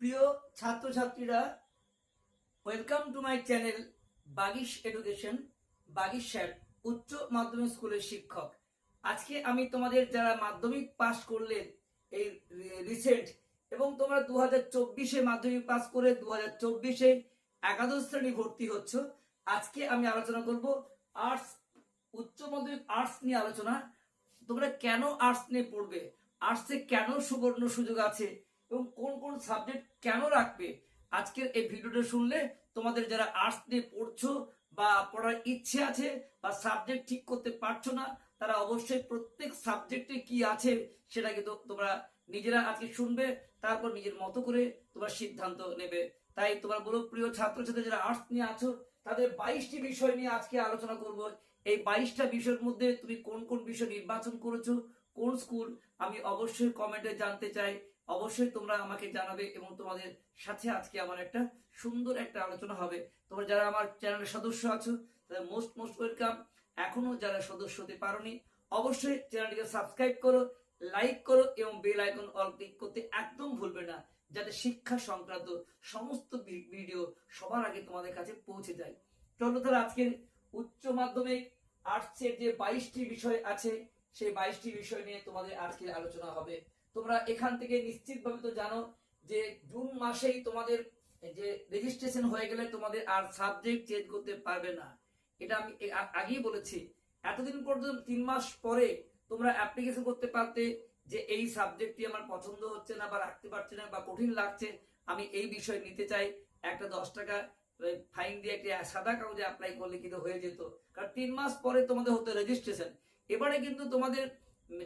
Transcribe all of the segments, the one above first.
প্রিয় ছাত্রছাত্রীরা welcome to my channel Bagish education Bagish sir উচ্চ মাধ্যমিক স্কুলের শিক্ষক। আজকে আমি তোমাদের যারা মাধ্যমিক পাশ করলেন এই রিসেন্ট এবং তোমরা দু হাজার চব্বিশে মাধ্যমিক পাস করে দু হাজার চব্বিশে একাদশ শ্রেণি ভর্তি হচ্ছ, আজকে আমি আলোচনা করব আর্টস উচ্চ মাধ্যমিক আর্টস নিয়ে আলোচনা। তোমরা কেন আর্টস নিয়ে পড়বে? আর্টসে কেন সুবর্ণ সুযোগ আছে? এবং কোন কোন সাবজেক্ট কেন রাখবে? আজকের এই ভিডিওটা শুনলে তোমাদের যারা আর্টস নিয়ে পড়ছো বা পড়ার ইচ্ছে আছে বা সাবজেক্ট ঠিক করতে পারছ না, তারা অবশ্যই প্রত্যেক সাবজেক্টে কি আছে সেটা কিন্তু তোমরা নিজেরা আজকে শুনবে, তারপর নিজের মতো করে তোমরা সিদ্ধান্ত নেবে। তাই তোমার বলো, প্রিয় ছাত্রছাত্রী যারা আর্টস নিয়ে আছো, তাদের বাইশটি বিষয় নিয়ে আজকে আলোচনা করব। এই বাইশটা বিষয়ের মধ্যে তুমি কোন কোন বিষয় নির্বাচন করেছ, কোন স্কুল আমি অবশ্যই কমেন্টে জানতে চাই। অবশ্যই তোমরা আমাকে জানাবে এবং তোমাদের সাথে আজকে আমার একটা সুন্দর একটা আলোচনা হবে। তোমরা যারা আমার চ্যানেলের সদস্য আছো, তাদের মোস্ট মোস্ট ওয়েলকাম এখনও যারা সদস্য হতে পারোনি, অবশ্যই চ্যানেলটিকে সাবস্ক্রাইব করো লাইক করো এবং বেল আইকন অল ক্লিক করতে একদম ভুলবে না, যাতে শিক্ষা সংক্রান্ত সমস্ত ভিডিও সবার আগে তোমাদের কাছে পৌঁছে যায়। চলো তাহলে আজকের উচ্চ মাধ্যমিক আর্টসের যে বাইশটি বিষয় আছে, সেই বাইশটি বিষয় নিয়ে তোমাদের আজকের আলোচনা হবে। তোমরা এখান থেকে নিশ্চিতভাবে তো জানো যে জুন মাসেই তোমাদের যে রেজিস্ট্রেশন হয়ে গেলে তোমাদের আর সাবজেক্ট চেঞ্জ করতে পারবে না। এটা আমি আগেই বলেছি। এতদিন পর্যন্ত তিন মাস পরে তোমরা অ্যাপ্লিকেশন করতে পারতে যে এই সাবজেক্টটি আমার পছন্দ হচ্ছে না বা রাখতে পারছে না বা কঠিন লাগছে, আমি এই বিষয় নিতে চাই। একটা দশ টাকা ফাইন দিয়ে একটা সাদা কাগজে অ্যাপ্লাই করলে কিন্তু হয়ে যেত। কারণ তিন মাস পরে তোমাদের হতো রেজিস্ট্রেশন এবারে কিন্তু তোমাদের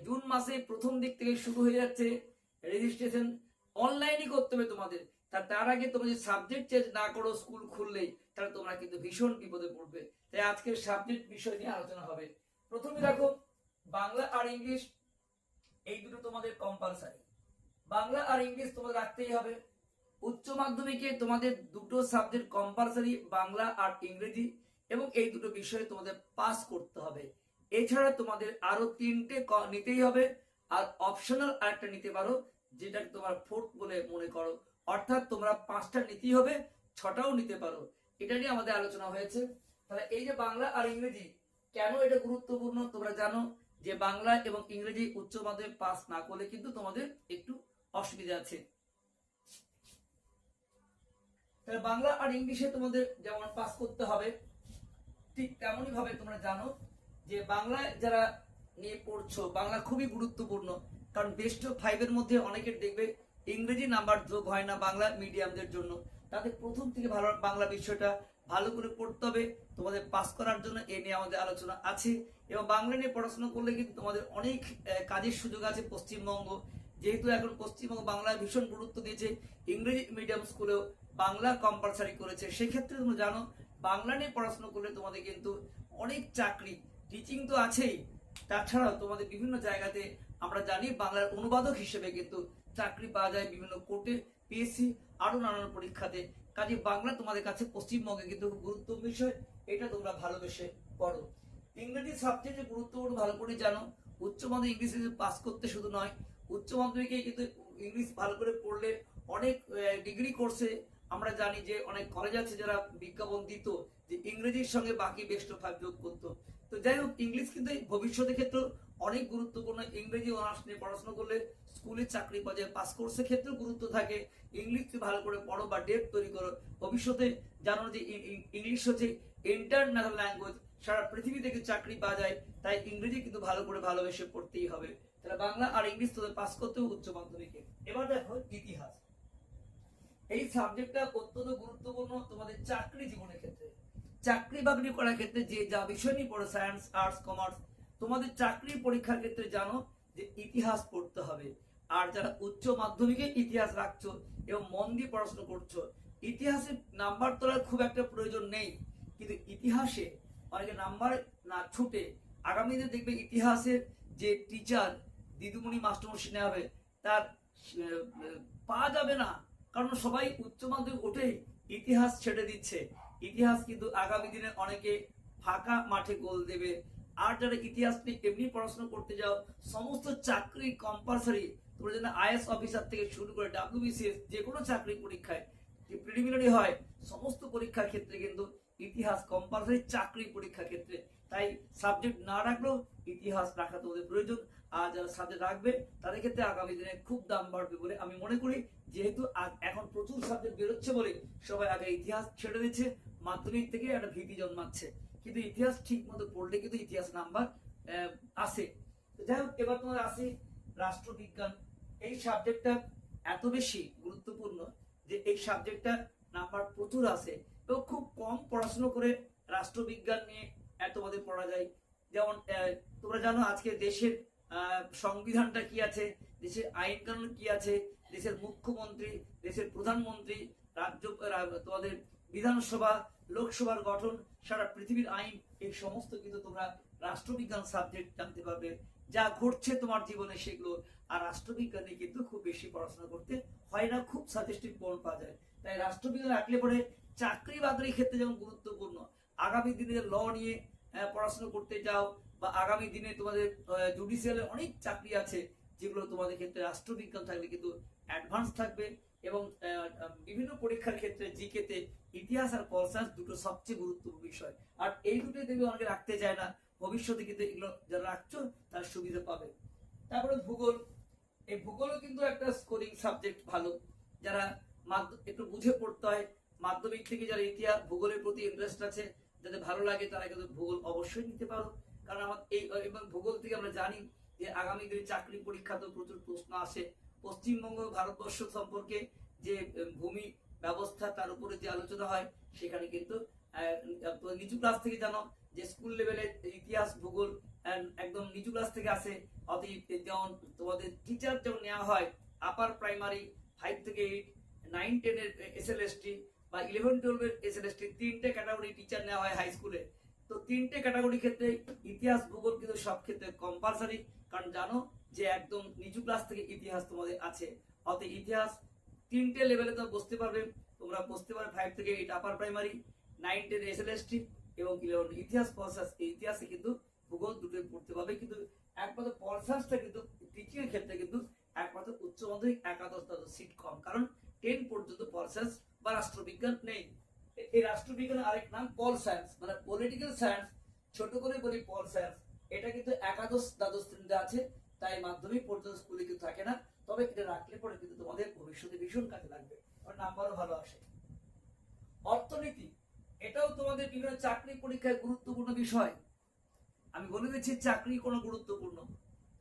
জুন মাসে প্রথম দিক থেকে শুরু হয়ে যাচ্ছে রেজিস্ট্রেশন অনলাইনই করতে হবে তোমাদের। তার তার আগে তোমরা যদি সাবজেক্ট চেঞ্জ না করো স্কুল খুললেই, তাহলে তোমরা কিন্তু ভীষণ বিপদে পড়বে। তাই আজকের সাবজেক্ট বিষয় নিয়ে আলোচনা হবে। প্রথমে দেখো, বাংলা আর ইংলিশ, এই দুটো তোমাদের কম্পালসারি বাংলা আর ইংলিশ তোমাদের রাখতেই হবে। উচ্চ মাধ্যমিকে তোমাদের দুটো সাবজেক্ট কম্পালসারি বাংলা আর ইংরেজি, এবং এই দুটো বিষয়ে তোমাদের পাস করতে হবে। এছাড়া তোমাদের আরও তিনটে নিতেই হবে। আর অপশনাল আরেকটা নিতে পারো যেটা তোমার ফোর্থ বলে মনে করো। অর্থাৎ তোমরা পাঁচটা নিতেই হবে, ছটাও নিতে পারো। এটা নিয়ে আমাদের আলোচনা হয়েছে। তাহলে এই যে বাংলা আর ইংরেজি, কেন এটা গুরুত্বপূর্ণ তোমরা জানো? যে বাংলা এবং ইংরেজি উচ্চ মাধ্যমিক পাস না করলে কিন্তু তোমাদের একটু অসুবিধা আছে। তাহলে বাংলা আর ইংলিশে তোমাদের যেমন পাস করতে হবে, ঠিক তেমনই ভাবে তোমরা জানো যে বাংলায় যারা নিয়ে পড়ছো, বাংলা খুবই গুরুত্বপূর্ণ। কারণ বেস্ট ফাইভের মধ্যে অনেকের দেখবে, ইংরেজি নাম্বার যোগ হয় না বাংলা মিডিয়ামদের জন্য। তাদের প্রথম থেকে ভালো বাংলা বিষয়টা ভালো করে পড়তে হবে। তোমাদের পাস করার জন্য এ নিয়ে আমাদের আলোচনা আছে। এবং বাংলা নিয়ে পড়াশোনা করলে কিন্তু তোমাদের অনেক কাজের সুযোগ আছে পশ্চিমবঙ্গ। যেহেতু এখন পশ্চিমবঙ্গ বাংলায় ভীষণ গুরুত্ব দিয়েছে, ইংরেজি মিডিয়াম স্কুলেও বাংলা কম্পালসারি করেছে। সেক্ষেত্রে তোমরা জানো, বাংলা নিয়ে পড়াশোনা করলে তোমাদের কিন্তু অনেক চাকরি টিচিং তো আছেই। তাছাড়াও তোমাদের বিভিন্ন জায়গাতে আমরা জানি বাংলার অনুবাদক হিসেবে কিন্তু চাকরি পাওয়া যায় বিভিন্ন কোর্টে পিএসসি আরও নানান পরীক্ষাতে। কাজে বাংলা তোমাদের কাছে পশ্চিমবঙ্গে কিন্তু গুরুত্বপূর্ণ বিষয়, এটা তোমরা ভালোবেসে পড়ো। ইংরেজি সাবজেক্টে গুরুত্বপূর্ণ ভালো করে জানো। উচ্চ মাধ্যমিক ইংলিশে পাস করতে শুধু নয়, উচ্চ মাধ্যমিকে কিন্তু ইংলিশ ভালো করে পড়লে অনেক ডিগ্রি কোর্সে আমরা জানি যে অনেক কলেজ আছে যারা বিজ্ঞাপন দিত যে ইংরেজির সঙ্গে বাকি বেস্ট ফাইভ যোগ করতো। তো যাই হোক ইংলিশ কিন্তু ভবিষ্যতের ক্ষেত্রে অনেক গুরুত্বপূর্ণ। ইংরেজি অনার্স নিয়ে পড়াশোনা করলে স্কুলে চাকরি পাওয়া যায় পাস কোর্সের ক্ষেত্রেও গুরুত্ব থাকে। ইংলিশ তুমি ভালো করে পড়ো বা ডেট তৈরি করো। ভবিষ্যতে জানো যে ইংলিশ হচ্ছে ইন্টারন্যাশনাল ল্যাঙ্গুয়েজ সারা পৃথিবী থেকে চাকরি পাওয়া যায়, তাই ইংরেজি কিন্তু ভালো করে ভালোবেসে পড়তেই হবে। তাহলে বাংলা আর ইংলিশ তোদের পাস করতে উচ্চ মাধ্যমিকে এবার দেখো ইতিহাস। এই সাবজেক্টটা অত্যন্ত গুরুত্বপূর্ণ তোমাদের চাকরি জীবনের ক্ষেত্রে। চাকরি বাকরি করার ক্ষেত্রে যে যা বিষয় নিয়ে পড়ো সায়েন্স আর্টস কমার্স তোমাদের চাকরি পরীক্ষার ক্ষেত্রে জানো যে ইতিহাস পড়তে হবে। আর যারা উচ্চ মাধ্যমিকে ইতিহাস রাখছো এবং মন দিয়ে পড়াশোনা করছ ইতিহাসে নাম্বার তোলার খুব একটা প্রয়োজন নেই। কিন্তু ইতিহাসে অনেকে নাম্বার না ছুটে আগামী দিনে দেখবে ইতিহাসের যে টিচার দিদিমণি, মাস্টারমশাই নেওয়া হবে, তার পাওয়া যাবে না। কারণ সবাই উচ্চ মাধ্যমিক উঠেই ইতিহাস ছেড়ে দিচ্ছে। ইতিহাস কিন্তু আগামী দিনে অনেকে ফাঁকা মাঠে গোল দেবে। আর যারা ইতিহাস নিয়ে এমনি পড়াশোনা করতে যাও, সমস্ত চাকরি কম্পালসারি তোমরা যেন আইএস অফিসার থেকে শুরু করে ডাব্লিউবিসিএস যে কোনো চাকরি পরীক্ষায় যে প্রিলিমিনারি হয়, সমস্ত পরীক্ষার ক্ষেত্রে কিন্তু ইতিহাস কম্পালসারি চাকরি পরীক্ষার ক্ষেত্রে। তাই সাবজেক্ট না রাখলেও ইতিহাস রাখা তোমাদের প্রয়োজন। আর যারা সাবজেক্ট রাখবে, তাদের ক্ষেত্রে আগামী দিনে খুব দাম বাড়বে বলে আমি মনে করি। যেহেতু এখন প্রচুর সাবজেক্ট বেরোচ্ছে বলে সবাই আগে ইতিহাস ছেড়ে দিচ্ছে মাধ্যমিক থেকে একটা ভীতি জন্মাচ্ছে। কিন্তু ইতিহাস ঠিক মতো পড়লে কিন্তু ইতিহাস নাম্বার আসে। যাই হোক, এবার তোমার আসি রাষ্ট্রবিজ্ঞান। এই সাবজেক্টটা এত বেশি গুরুত্বপূর্ণ যে এই সাবজেক্টটা নাম্বার প্রচুর আসে এবং খুব কম পড়াশোনা করে রাষ্ট্রবিজ্ঞান নিয়ে এত তোমাদের পড়া যায়। যেমন তোমরা জানো আজকে দেশের সংবিধানটা কি আছে, দেশের আইন কানুন কি আছে, দেশের মুখ্যমন্ত্রী, দেশের প্রধানমন্ত্রী, রাজ্য তোমাদের বিধানসভা, লোকসভার গঠন, সারা পৃথিবীর আইন, এই সমস্ত কিন্তু তোমরা রাষ্ট্রবিজ্ঞান সাবজেক্ট জানতে পারবে। যা ঘটছে তোমার জীবনে সেগুলো। আর রাষ্ট্রবিজ্ঞানে কিন্তু খুব বেশি পড়াশোনা করতে হয় না, খুব সাজেস্টিভ পয়েন্ট পাওয়া যায়। তাই রাষ্ট্রবিজ্ঞান রাখলে পরে চাকরি বাকরির ক্ষেত্রে যেমন গুরুত্বপূর্ণ, আগামী দিনে ল নিয়ে পড়াশোনা করতে যাও বা আগামী দিনে তোমাদের জুডিশিয়ালে অনেক চাকরি আছে যেগুলো তোমাদের ক্ষেত্রে রাষ্ট্রবিজ্ঞান থাকলে কিন্তু অ্যাডভান্স থাকবে। এবং বিভিন্ন পরীক্ষার ক্ষেত্রে জিকেতে ইতিহাস আর পল সায়েন্স দুটো সবচেয়ে গুরুত্বপূর্ণ বিষয়। আর এই দুটোই দেখবে অনেকে রাখতে চায় না। ভবিষ্যতে কিন্তু এগুলো যারা রাখছো, তার সুবিধা পাবে। তারপরে ভূগোল। এই ভূগোলও কিন্তু একটা স্কোরিং সাবজেক্ট ভালো। যারা একটু বুঝে পড়তে হয়, মাধ্যমিক থেকে যারা ইতিহাস, ভূগোলের প্রতি ইন্টারেস্ট আছে, যাদের ভালো লাগে, তারা কিন্তু ভূগোল অবশ্যই নিতে পারো। কারণ আমার এই, এবং ভূগোল থেকে আমরা জানি যে আগামী দিনে চাকরি পরীক্ষাতেও প্রচুর প্রশ্ন আসে। পশ্চিমবঙ্গ ভারতবর্ষ সম্পর্কে যে ভূমি ব্যবস্থা তার উপরে যে আলোচনা হয়, সেখানে কিন্তু নিচু ক্লাস থেকে জানো যে স্কুল লেভেলে ইতিহাস, ভূগোল একদম নিচু ক্লাস থেকে আসে, অতএব যেমন তোমাদের টিচার যেমন নেওয়া হয় আপার প্রাইমারি ফাইভ থেকে এইট নাইন টেনের এস এল এস টি বা ইলেভেন টুয়েলভের এস এল এস টি তিনটে ক্যাটাগরি টিচার নেওয়া হয় হাই স্কুলে তো তিনটে ক্যাটাগরি ক্ষেত্রে ইতিহাস, ভূগোল কিন্তু সব ক্ষেত্রে কম্পালসারি কারণ জানো যে একদম নিচু ক্লাস থেকে ইতিহাস তোমাদের আছে। অতএব ইতিহাস তিনটে লেভেলে তো বসতে পারবে। তোমরা বসতে পারবে ফাইভ থেকে eight upper primary nine ten S L S T এবং ইলেভেন ইতিহাস, পলসাস, এই ইতিহাসে কিন্তু ভূগোল দুটোই পড়তে পারবে। কিন্তু একমাত্র পলসাসটা কিন্তু টিচিং এর ক্ষেত্রে কিন্তু একমাত্র উচ্চ মাধ্যমিক, একাদশ দ্বাদশ সিট কম। কারণ টেন পর্যন্ত পলসাস বা রাষ্ট্রবিজ্ঞান নেই। এই রাষ্ট্রবিজ্ঞানের আরেক নাম পল সায়েন্স মানে পলিটিক্যাল সায়েন্স ছোট করে বলি পল সায়েন্স এটা কিন্তু একাদশ দ্বাদশ শ্রেণীতে আছে, তাই মাধ্যমিক পর্যন্ত স্কুলে কিন্তু থাকে না। তবে এটা রাখলে পরে কিন্তু তোমাদের ভবিষ্যতে ভীষণ কাজে লাগবে। আর নাম্বারও ভালো আসে। অর্থনীতি, এটাও তোমাদের বিভিন্ন চাকরি পরীক্ষায় গুরুত্বপূর্ণ বিষয়। আমি বলে দিচ্ছি, চাকরি কোনো গুরুত্বপূর্ণ।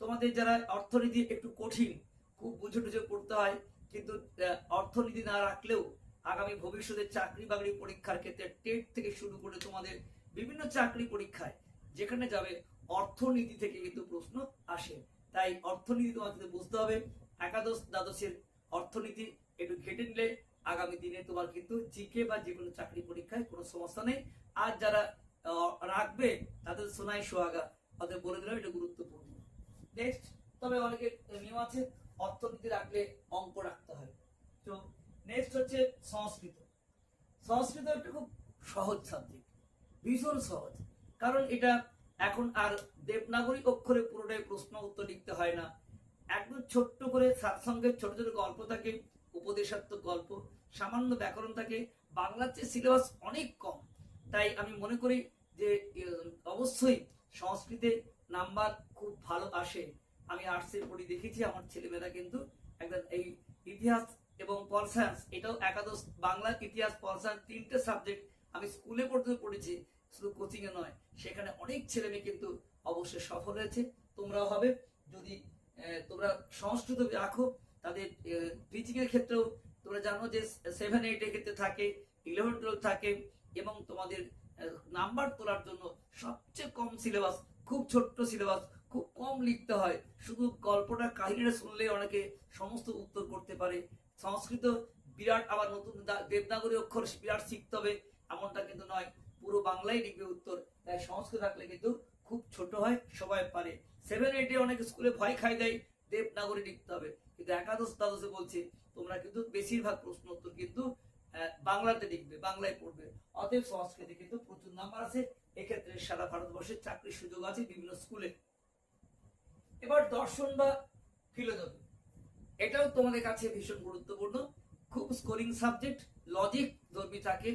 তোমাদের যারা অর্থনীতি একটু কঠিন, খুব বুঝে টুঝে পড়তে হয়, কিন্তু অর্থনীতি না রাখলেও আগামী ভবিষ্যতে চাকরি বাকরি পরীক্ষার ক্ষেত্রে টেট থেকে শুরু করে তোমাদের বিভিন্ন চাকরি পরীক্ষায় যেখানে যাবে অর্থনীতি থেকে কিন্তু প্রশ্ন আসে। তাই অর্থনীতি তোমাকে বুঝতে হবে। একাদশ দ্বাদশের অর্থনীতি একটু ঘেটে নিলে আগামী দিনে তোমার কিন্তু জিকে বা যে কোনো চাকরি পরীক্ষায় কোনো সমস্যা নেই। আর যারা রাখবে তাদের সোনাই সোহাগা তাদের বলে দিলাম, এটা গুরুত্বপূর্ণ। নেক্সট তবে অনেকে নিয়ম আছে, অর্থনীতি রাখলে অঙ্ক রাখতে হয়। তো নেক্সট হচ্ছে সংস্কৃত। সংস্কৃত একটা খুব সহজ সাবজেক্ট ভীষণ সহজ। কারণ এটা এখন আর দেবনাগরী অক্ষরে পুরোটাই প্রশ্ন উত্তর লিখতে হয় না। একদম ছোট্ট করে সঙ্গে ছোট ছোট গল্প থাকে, উপদেশাত্মক গল্প, সামান্য ব্যাকরণ থাকে। বাংলার চেয়ে সিলেবাস অনেক কম। তাই আমি মনে করি যে অবশ্যই সংস্কৃতে নাম্বার খুব ভালো আসে। আমি আর্টসে পড়ি দেখেছি, আমার ছেলেমেয়েরা কিন্তু একদম এই ইতিহাস এবং পল সায়েন্স এটাও একাদশ বাংলা ইতিহাস পল সায়েন্স তিনটে সাবজেক্ট আমি স্কুলে পড়তে পড়েছি, শুধু কোচিং এ নয়, সেখানে অনেক ছেলে মেয়ে কিন্তু অবশ্যই সফল হয়েছে, তোমরাও হবে, যদি তোমরা সংস্কৃত রাখো, তাদের টিচিং এর ক্ষেত্রেও তোমরা জানো যে সেভেন এইটের ক্ষেত্রে থাকে ইলেভেন টুয়েলভ থাকে, এবং তোমাদের নাম্বার তোলার জন্য সবচেয়ে কম সিলেবাস খুব ছোট্ট সিলেবাস খুব কম লিখতে হয়, শুধু গল্পটা কাহিনীটা শুনলে অনেকে সমস্ত উত্তর করতে পারে সংস্কৃত বিরাট আবার নতুন দেবনাগরী অক্ষর বিরাট শিখতে হবে, এমনটা কিন্তু নয়। পুরো বাংলাই লিখবে উত্তর, তাই সংস্কৃত রাখলে কিন্তু খুব ছোট হয়, সবাই পারে। সেভেন এইটে অনেক স্কুলে ভয় খাই দেয়, দেবনাগরী লিখতে হবে। কিন্তু একাদশ দ্বাদশে বলছে, তোমরা কিন্তু বেশিরভাগ প্রশ্ন উত্তর কিন্তু বাংলাতে লিখবে, বাংলায় পড়বে। অতএব সংস্কৃতে কিন্তু প্রচুর নাম্বার আছে, এক্ষেত্রে সারা ভারতবর্ষে চাকরির সুযোগ আছে বিভিন্ন স্কুলে এবার দর্শন বা ফিলোজফি এটাও তোমাদের কাছে ভীষণ গুরুত্বপূর্ণ। খুব স্কোরিং সাবজেক্ট লজিক ধর্মী থাকে।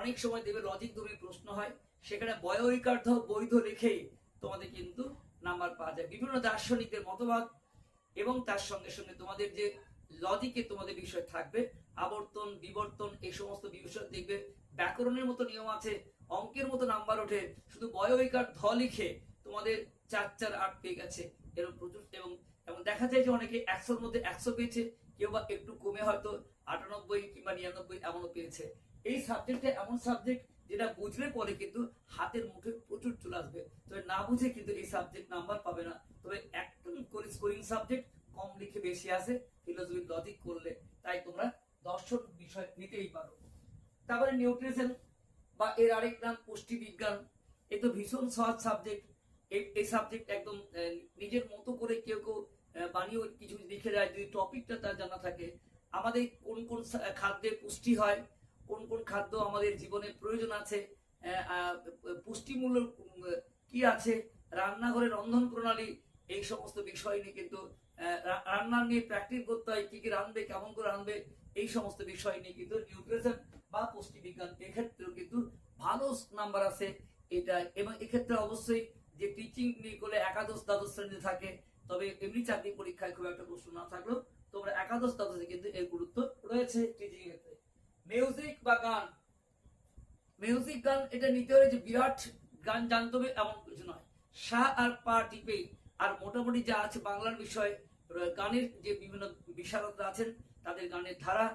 অনেক সময় দেবে লজিক ধর্মী প্রশ্ন হয়। সেখানে বয়ৈকার্ধ বৈধ লিখেই তোমাদের কিন্তু নাম্বার পাওয়া যায়। বিভিন্ন দার্শনিকদের মতবাদ এবং তার সঙ্গে সঙ্গে তোমাদের যে লজিকে তোমাদের বিষয় থাকবে, আবর্তন, বিবর্তন, এই সমস্ত বিষয় দেখবে, ব্যাকরণের মতো নিয়ম আছে, অঙ্কের মতো নাম্বার ওঠে, শুধু বয়বিকার ধ লিখে তোমাদের চার চার আট পেয়ে গেছে, এরকম প্রচুর। এবং এবং দেখা যায় যে অনেকে একশোর মধ্যে একশো পেয়েছে, কেউ বা একটু কমে হয়তো আটানব্বই কিংবা নিরানব্বই এমনও পেয়েছে। এই সাবজেক্টটা এমন সাবজেক্ট যেটা বুঝলে পরে কিন্তু হাতের মুঠে প্রচুর চলে আসবে। তবে না বুঝে কিন্তু এই সাবজেক্ট নাম্বার পাবে না। তবে একদম করে স্কোরিং সাবজেক্ট কম লিখে বেশি আসে ফিলোসফি লজিক করলে। তাই তোমরা দর্শন বিষয় নিতেই পারো। তারপরে নিউট্রিশন বা এর আরেক নাম পুষ্টি বিজ্ঞান এ তো ভীষণ সহজ সাবজেক্ট এই সাবজেক্ট একদম নিজের মতো করে কেউ কেউ বানিয়েও কিছু লিখে দেয়, যদি টপিকটা তার জানা থাকে। আমাদের কোন কোন খাদ্যে পুষ্টি হয়, কোন কোন খাদ্য আমাদের জীবনে প্রয়োজন আছে পুষ্টিমূল্য কি আছে, রান্নাঘরের রন্ধন প্রণালী, এই সমস্ত বিষয় নিয়ে কিন্তু রান্না নিয়ে প্র্যাকটিস করতে হয়, কি কি রাঁধবে, কেমন করে রাঁধবে, এই সমস্ত বিষয় নিয়ে কিন্তু নিউট্রিশন বা পুষ্টি বিজ্ঞান এক্ষেত্রেও কিন্তু ভালো নাম্বার আছে এটা। এবং এক্ষেত্রে অবশ্যই যে টিচিং নিয়ে করলে একাদশ, দ্বাদশ শ্রেণীতে থাকে তবে এমনি চাকরি পরীক্ষায় খুব একটা প্রশ্ন না থাকলেও তোমরা একাদশ দ্বাদশে কিন্তু এর গুরুত্ব রয়েছে টিচিং ক্ষেত্রে। মিউজিক বা গান। মিউজিক গান এটা নিতে হলে যে বিরাট গান জানতে হবে এমন কিছু নয়। সা আর পা টিপে আর মোটামুটি যা আছে বাংলার বিষয় গানের যে বিভিন্ন বিশারদরা আছেন, তাদের গানের ধারা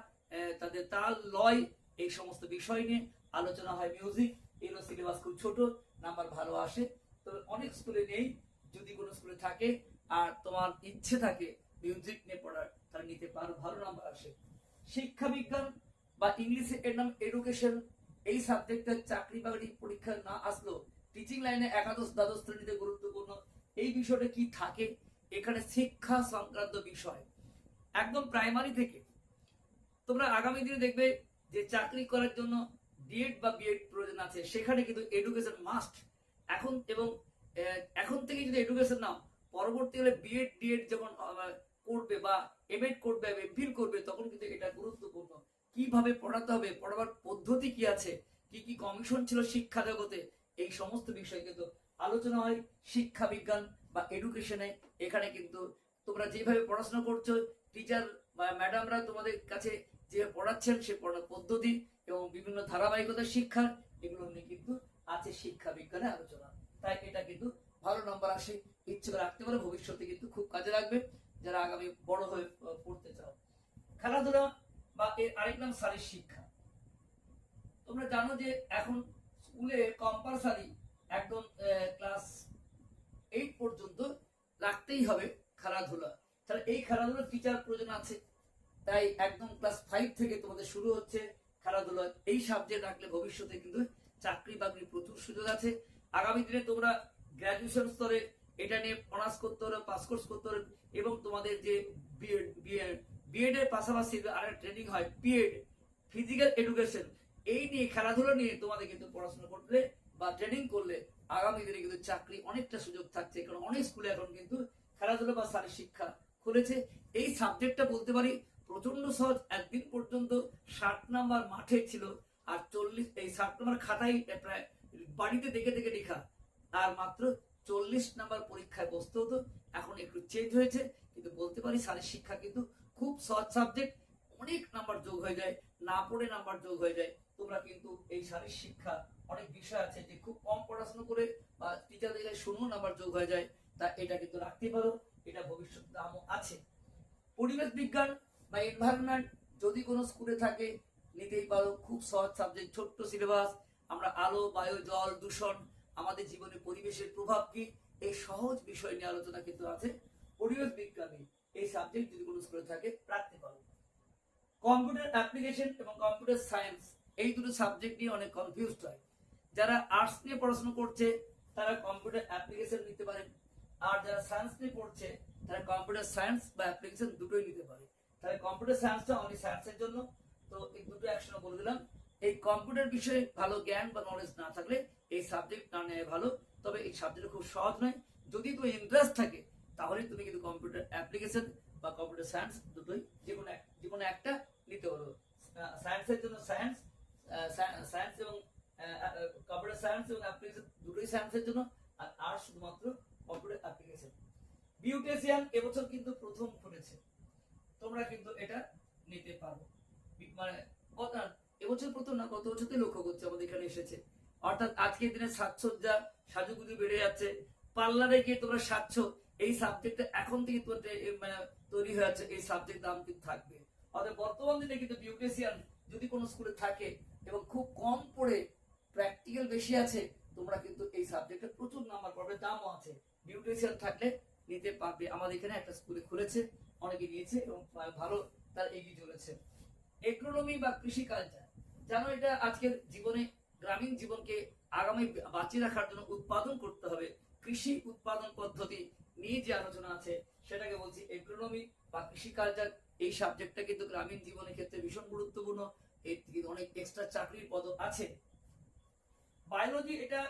তাদের তাল, লয়, এই সমস্ত বিষয় নিয়ে আলোচনা হয় মিউজিক এগুলো সিলেবাস খুব ছোট নাম্বার ভালো আসে। তবে অনেক স্কুলে নেই, যদি কোনো স্কুলে থাকে আর তোমার ইচ্ছে থাকে মিউজিক নিয়ে পড়ার তাহলে নিতে পারো, ভালো নাম্বার আসে। শিক্ষা বিজ্ঞান বা ইংলিশে এর নাম এডুকেশন এই সাবজেক্টের চাকরি বাকরি পরীক্ষা না আসলো টিচিং লাইনে একাদশ, দ্বাদশ শ্রেণীতে গুরুত্বপূর্ণ। এই বিষয়টা কি থাকে? এখানে শিক্ষা সংক্রান্ত বিষয়। একদম প্রাইমারি থেকে তোমরা আগামী দিনে দেখবে যে চাকরি করার জন্য ডিএড বা বিএড প্রয়োজন আছে। সেখানে কিন্তু এডুকেশন মাস্ট এখন এবং এখন থেকে যদি এডুকেশন নাও পরবর্তীকালে বিএড ডিএড যখন করবে বা এমএড করবে এমফিল করবে, তখন কিন্তু এটা গুরুত্বপূর্ণ। কীভাবে পড়াতে হবে, পড়াবার পদ্ধতি কি আছে, কি কি কমিশন ছিল শিক্ষা জগতে, এই সমস্ত বিষয় কিন্তু আলোচনা হয় শিক্ষা বিজ্ঞান বা এডুকেশনে এখানে কিন্তু তোমরা যেভাবে পড়াশোনা করছ টিচার বা ম্যাডামরা তোমাদের কাছে যে পড়াচ্ছেন সে পড়ার পদ্ধতি এবং বিভিন্ন ধারাবাহিকতা শিক্ষা, এগুলো নিয়ে কিন্তু আছে শিক্ষা বিজ্ঞানে আলোচনা। তাই এটা কিন্তু ভালো নম্বর আসে। ইচ্ছে রাখতে পারো, ভবিষ্যতে কিন্তু খুব কাজে লাগবে যারা আগামী বড় হয়ে পড়তে চাও। খেলাধুলা বা এর আরেক নাম শারীর শিক্ষা। তোমরা জানো যে এখন স্কুলে কম্পালসারি একদম ক্লাস এইট পর্যন্ত রাখতেই হবে খেলাধুলা। তাহলে এই খেলাধুলার টিচার প্রয়োজন আছে। তাই একদম ক্লাস ফাইভ থেকে তোমাদের শুরু হচ্ছে খেলাধুলা। এই সাবজেক্ট রাখলে ভবিষ্যতে কিন্তু চাকরি বাকরি প্রচুর সুযোগ আছে। আগামী দিনে তোমরা গ্র্যাজুয়েশন স্তরে এটা নিয়ে অনার্স করতে হলে পাস কোর্স করতে হলে এবং তোমাদের যে বিএড এর পাশাপাশি আরেক ট্রেনিং হয় পিএড ফিজিক্যাল এডুকেশন এই নিয়ে খেলাধুলা নিয়ে তোমাদের কিন্তু পড়াশোনা করলে বা ট্রেনিং করলে আগামী দিনে কিন্তু চাকরি অনেকটা সুযোগ থাকছে, কারণ অনেক স্কুলে এখন কিন্তু খেলাধুলা বা শারীর শিক্ষা খুলেছে। এই সাবজেক্টটা বলতে পারি প্রচণ্ড সহজ। একদিন পর্যন্ত ষাট নাম্বার মাঠে ছিল, আর চল্লিশ, এই ষাট নাম্বার খাতাই প্রায় বাড়িতে দেখে দেখে লেখা। আর মাত্র চল্লিশ নাম্বার পরীক্ষায় বসতে হতো। এখন একটু চেঞ্জ হয়েছে, কিন্তু বলতে পারি শারীর শিক্ষা কিন্তু খুব সহজ সাবজেক্ট অনেক নাম্বার যোগ হয়ে যায়, না পড়ে নাম্বার যোগ হয়ে যায়। তোমরা কিন্তু এই শারীর শিক্ষা অনেক বিষয় আছে যে খুব কম পড়াশোনা করে বা টিচারদের কাছে শুনেও নাম্বার যোগ হয়ে যায়, তা এটা কিন্তু রাখতে পারো, এটা ভবিষ্যৎ দামও আছে। পরিবেশ বিজ্ঞান বা এনভায়রনমেন্ট যদি কোনো স্কুলে থাকে, নিতেই পারো, খুব সহজ সাবজেক্ট ছোট্ট সিলেবাস আমরা আলো, বায়ু, জল, দূষণ আমাদের জীবনে পরিবেশের প্রভাব কি? এই সহজ বিষয় নিয়ে আলোচনা কিন্তু আছে। পরিবেশ বিজ্ঞানী এই সাবজেক্ট যদি কোনো স্কুলে থাকে রাখতে পারো কম্পিউটার অ্যাপ্লিকেশন এবং কম্পিউটার সায়েন্স এই দুটো সাবজেক্ট নিয়ে অনেক কনফিউজড হয়। যারা আর্টস নিয়ে পড়াশোনা করছে, তারা কম্পিউটার অ্যাপ্লিকেশন নিতে পারেন আর যারা সায়েন্স নিয়ে পড়ছে, তারা কম্পিউটার সায়েন্স বা অ্যাপ্লিকেশন দুটোই নিতে পারে। তাহলে কম্পিউটার সায়েন্সটা অনলি সায়েন্সের জন্য। তো এই দুটো একসঙ্গে বলে দিলাম। এই কম্পিউটার বিষয়ে ভালো জ্ঞান বা নলেজ না থাকলে এই সাবজেক্ট না নেয় ভালো, তবে এই সাবজেক্ট খুব সহজ নয়। যদি তুমি ইন্টারেস্ট থাকে, তাহলে তুমি কিন্তু কম্পিউটার অ্যাপ্লিকেশন বা কম্পিউটার সায়েন্স দুটোই যে কোনো যে কোনো একটা নিতে পারো। সায়েন্সের জন্য সায়েন্স সায়েন্স এবং কম্পিউটার সায়েন্স এবং অ্যাপ্লিকেশন দুটোই সায়েন্সের জন্য, আর আর্টস শুধুমাত্র কম্পিউটার অ্যাপ্লিকেশন বিউটেশিয়ান এবছর কিন্তু প্রথম খুলেছে। তোমরা কিন্তু এটা নিতে পারো। মানে এবছর প্রথম না, গত বছর থেকে লক্ষ্য করছে, আমাদের এখানে এসেছে। অর্থাৎ আজকের দিনে সাজসজ্জা সাজুগুজু বেড়ে যাচ্ছে। পার্লারে গিয়ে তোমরা সাজছ, এই সাবজেক্টটা এখন থেকে তোমাদের মানে তৈরি হয়ে আছে এই সাবজেক্ট দাম কিন্তু থাকবে। অর্থাৎ বর্তমান দিনে কিন্তু বিউটিশিয়ান যদি কোনো স্কুলে থাকে এবং খুব কম পড়ে প্র্যাকটিক্যাল বেশি আছে, তোমরা কিন্তু এই সাবজেক্টে প্রচুর নাম্বার পাবে, দামও আছে। বিউটিশিয়ান থাকলে নিতে পারবে। আমাদের এখানে একটা স্কুলে খুলেছে, অনেকে নিয়েছে এবং ভালো তার এগিয়ে চলেছে। এগ্রোনমি বা কৃষি কালচার জানো এটা আজকের জীবনে গ্রামীণ জীবনকে আগামী বাঁচিয়ে রাখার জন্য উৎপাদন করতে হবে। কৃষি উৎপাদন পদ্ধতি নিয়ে যে আলোচনা আছে, সেটাকে বলছি এগ্রোনমি বা কৃষি কালচার এই সাবজেক্টটা কিন্তু গ্রামীণ জীবনের ক্ষেত্রে ভীষণ গুরুত্বপূর্ণ। এর অনেক এক্সট্রা চাকরির পদ আছে। বায়োলজি এটা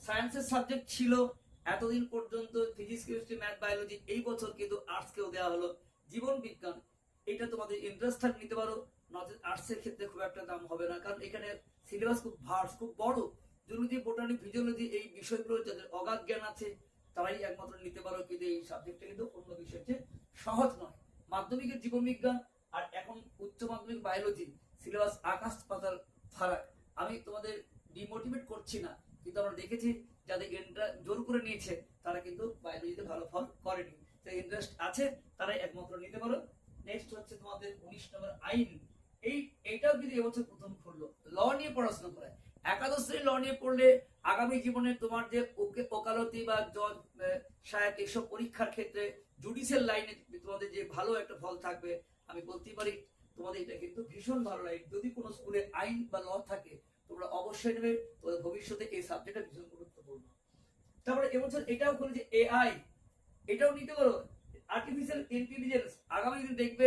সায়েন্সের সাবজেক্ট ছিল। এতদিন পর্যন্ত ফিজিক্স কেমিস্ট্রি ম্যাথ বায়োলজি এই বছর কিন্তু আর্টসকেও দেওয়া হলো। জীবন বিজ্ঞান, এটা তোমাদের ইন্টারেস্ট নিতে পারো। নচেত আর্টসের ক্ষেত্রে খুব একটা দাম হবে না। কারণ এখানে সিলেবাস খুব ভার্স খুব বড়। জুলজি বোটানি ফিজিওলজি এই বিষয়গুলো যাদের অগাধ জ্ঞান আছে, তারাই একমাত্র নিতে পারো কিন্তু এই সাবজেক্টটা কিন্তু অন্য বিষয়ের চেয়ে সহজ নয়। মাধ্যমিকের জীবন বিজ্ঞান আর এখন উচ্চ মাধ্যমিক বায়োলজি সিলেবাস আকাশ পাতার ফারাক আমি তোমাদের ডিমোটিভেট করছি না, কিন্তু আমরা দেখেছি যাদের ইন্টার জোর করে নিয়েছে, তারা কিন্তু বায়োলজিতে ভালো ফল করেনি। ইন্টারেস্ট আছে, তারাই একমাত্র নিতে পারো। নেক্সট হচ্ছে তোমাদের উনিশ নম্বর আইন। এই এইটাও কিন্তু এবছর প্রথম খুললো ল নিয়ে পড়াশোনা করায় একাদশ শ্রেণি ল নিয়ে পড়লে আগামী জীবনে তোমার যে ওকে ওকালতি বা জজ সাহেব এসব পরীক্ষার ক্ষেত্রে জুডিশিয়াল লাইনে তোমাদের যে ভালো একটা ফল থাকবে, আমি বলতেই পারি, তোমাদের এটা কিন্তু ভীষণ ভালো লাইন যদি কোনো স্কুলে আইন বা ল থাকে, তোমরা অবশ্যই নেবে, তোমাদের ভবিষ্যতে এই সাবজেক্টটা ভীষণ গুরুত্বপূর্ণ। তারপরে এবছর এটাও খুলে যে এআই এটাও নিতে পারো। আর্টিফিশিয়াল ইন্টেলিজেন্স আগামী দিন দেখবে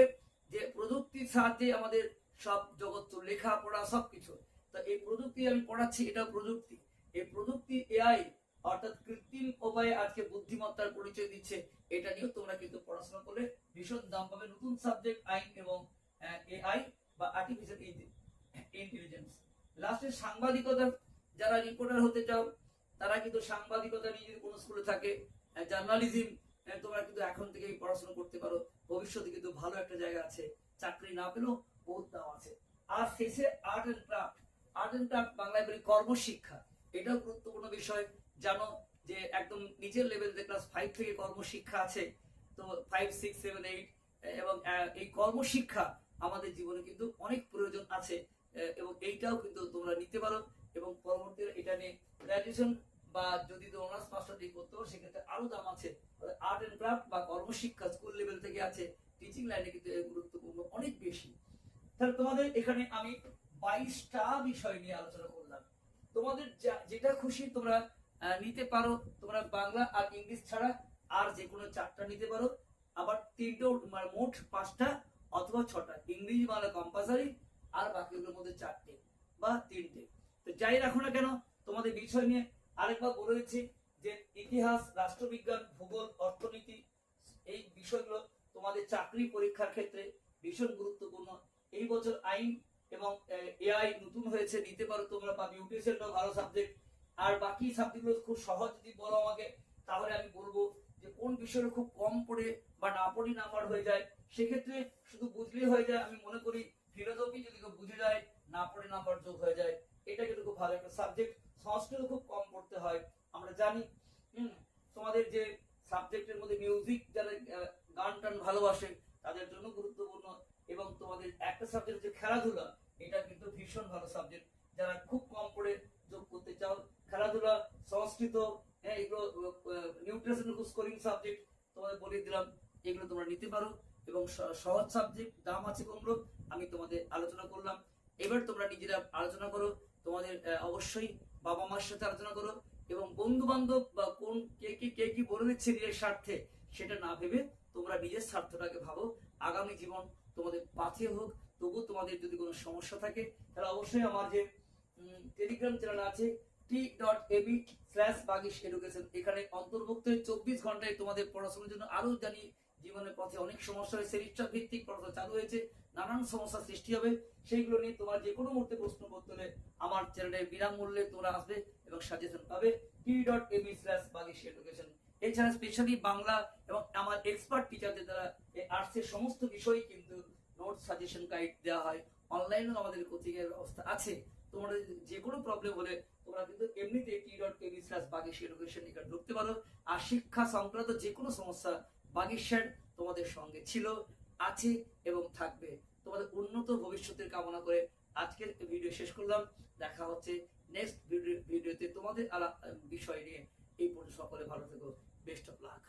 যে প্রযুক্তির সাহায্যে আমাদের সব জগৎ চলে, লেখাপড়া সবকিছু। তো এই প্রযুক্তি আমি পড়াচ্ছি এটাও প্রযুক্তি। এই প্রযুক্তি এআই অর্থাৎ কৃত্রিম উপায়ে আজকে বুদ্ধিমত্তার পরিচয় দিচ্ছে এটা নিয়েও তোমরা কিন্তু পড়াশোনা করলে ভীষণ দাম পাবে নতুন সাবজেক্ট আইন এবং এআই বা আর্টিফিশিয়াল ইন্টেলিজেন্স লাস্টে সাংবাদিকতা যারা রিপোর্টার হতে চাও তারা কিন্তু সাংবাদিকতা নিয়ে যদি কোনো স্কুলে থাকে জার্নালিজম তোমরা কিন্তু এখন থেকেই পড়াশোনা করতে পারো। ভবিষ্যতে কিন্তু ভালো একটা জায়গা আছে। চাকরি না পেলেও আর শেষে আর্ট ক্রাফট আর্ট ক্রাফট বাংলায় বলি কর্মশিক্ষা। এটাও গুরুত্বপূর্ণ বিষয়। জানো যে একদম লেভেলে ক্লাস ফাইভ থেকে কর্মশিক্ষা আছে। তো ফাইভ সিক্স সেভেন এইট এবং এই কর্মশিক্ষা আমাদের জীবনে কিন্তু অনেক প্রয়োজন আছে। এবং এইটাও কিন্তু তোমরা নিতে পারো। এবং পরবর্তীতে এটা নিয়ে গ্র্যাজুয়েশন বা যদি তো অনার্স মাস্টার ডিগ্রি করতে পারো, সেক্ষেত্রে আরও দাম আছে। আর্ট এন্ড ক্রাফট বা কর্মশিক্ষা স্কুল লেভেল থেকে আছে। টিচিং লাইনে কিন্তু এর গুরুত্বপূর্ণ অনেক বেশি। তাহলে তোমাদের এখানে আমি বাইশটা বিষয় নিয়ে আলোচনা করলাম। তোমাদের যেটা খুশি তোমরা নিতে পারো। তোমরা বাংলা আর ইংলিশ ছাড়া আর যে কোনো চারটা নিতে পারো। আবার তিনটে মানে মোট পাঁচটা অথবা ছটা। ইংরেজি বাংলা কম্পালসারি আর বাকিগুলোর মধ্যে চারটে বা তিনটে। তো যাই রাখো না কেন, তোমাদের বিষয় নিয়ে আরেকবার বলে দিচ্ছি যে ইতিহাস, রাষ্ট্রবিজ্ঞান, ভূগোল, অর্থনীতি, এই বিষয়গুলো তোমাদের চাকরি পরীক্ষার ক্ষেত্রে ভীষণ গুরুত্বপূর্ণ। এই বছর আইন এবং এআই নতুন হয়েছে, নিতে পারো তোমরা, বা বিউটিশিয়ানটাও ভালো সাবজেক্ট আর বাকি সাবজেক্টগুলো খুব সহজ, যদি বলো আমাকে, তাহলে আমি বলব যে কোন বিষয়টা খুব কম পড়ে বা না পড়ে নাম্বার হয়ে যায়, সেক্ষেত্রে শুধু বুঝলেই হয়ে যায়, আমি মনে করি ফিলোসফি যদি কেউ বুঝে যায়, না পড়ে নাম্বার যোগ হয়ে যায়, এটা কিন্তু খুব ভালো একটা সাবজেক্ট সংস্কৃত খুব কম পড়তে হয়, আমরা জানি, হুম, তোমাদের যে সাবজেক্টের মধ্যে মিউজিক যারা গান টান ভালোবাসে, তাদের জন্য গুরুত্বপূর্ণ। এবং তোমাদের একটা সাবজেক্ট যে খেলাধুলা। এটা কিন্তু ভীষণ ভালো সাবজেক্ট যারা খুব কম পড়ে যোগ করতে চাও, খেলাধুলা, সংস্কৃত হ্যাঁ এগুলো নিউট্রিশন স্কোরিং সাবজেক্ট তোমাদের বলে দিলাম, এগুলো তোমরা নিতে পারো। এবং সহজ সাবজেক্ট দাম আছে কমলো, আমি তোমাদের আলোচনা করলাম। এবার তোমরা নিজেরা আলোচনা করো, তোমাদের অবশ্যই বাবা মার সাথে আলোচনা করো। এবং বন্ধু বান্ধব বা কোন, কে, কি কে, কি বলে দিচ্ছে নিজের স্বার্থে, সেটা না ভেবে তোমরা নিজের স্বার্থটাকে ভাবো। আগামী জীবন তোমাদের পাথে হোক তবু তোমাদের যদি কোনো সমস্যা থাকে, তাহলে অবশ্যই আমার যে টেলিগ্রাম চ্যানেল আছে T dot A B slash Bagish education এখানে অন্তর্ভুক্ত চব্বিশ ঘন্টায় তোমাদের পড়াশোনার জন্য আরও জানি জীবনের পথে অনেক সমস্যা হয়েছে সেমিস্টার ভিত্তিক পড়াশোনা চালু হয়েছে, নানান সমস্যা সৃষ্টি হবে। সেইগুলো নিয়ে তোমার যে কোনো মুহূর্তে প্রশ্ন করতে হলে আমার চ্যানেলে বিনামূল্যে তোমরা আসবে এবং সাজেশন পাবে T dot me slash Bagish education এছাড়া স্পেশালি বাংলা এবং আমার এক্সপার্ট টিচারদের দ্বারা এই আর্টসের সমস্ত বিষয় কিন্তু নোট সাজেশন গাইড দেওয়া হয়। অনলাইনেও আমাদের কোচিংয়ের ব্যবস্থা আছে। তোমাদের যে কোনো প্রবলেম হলে তোমরা কিন্তু এমনিতে T dot me slash Bagish education নিকট ঢুকতে পারো। আর শিক্ষা সংক্রান্ত যে কোনো সমস্যা বাগিশ স্যার তোমাদের সঙ্গে ছিল, আছে এবং থাকবে। তোমাদের উন্নত ভবিষ্যতের কামনা করে আজকের ভিডিও শেষ করলাম। দেখা হচ্ছে নেক্সট ভিডিওতে তোমাদের বিষয় নিয়ে। এই পর্যন্ত সকলে ভালো থেকো বেস্ট অফ লাক